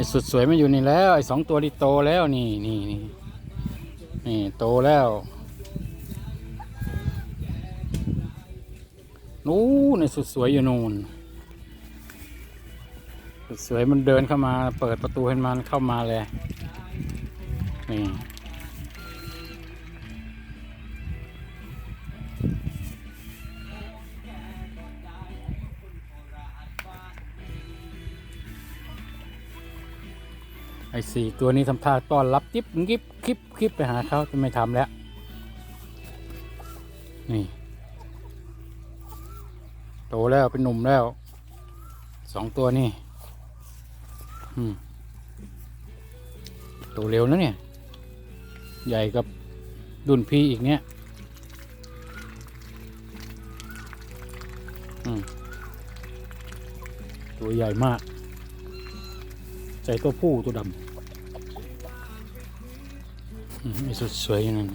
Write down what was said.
อ้สุดสวยมันอยู่นี่แล้วไอ้สองตัวที่โตแล้วนี่นี่นี่นี่โตแล้วนู้นไอ้สุดสวยอยู่นู่นสุดสวยมันเดินเข้ามา เปิดประตูให้มันเข้ามาเลยนี่ ไอ้สี่ตัวนี้ทำท่าต้อนรับจิ๊บงิบคลิปคลิปไปหาเขาจะไม่ทำแล้ว นี่ โตแล้วเป็นหนุ่มแล้ว สองตัวนี่โตเร็วนะเนี่ย ใหญ่กับดุนพีอีกเนี่ยตัวใหญ่มาก ใส่ตัวผู้ตัวดำอืมไอ้สุดสวยนั่น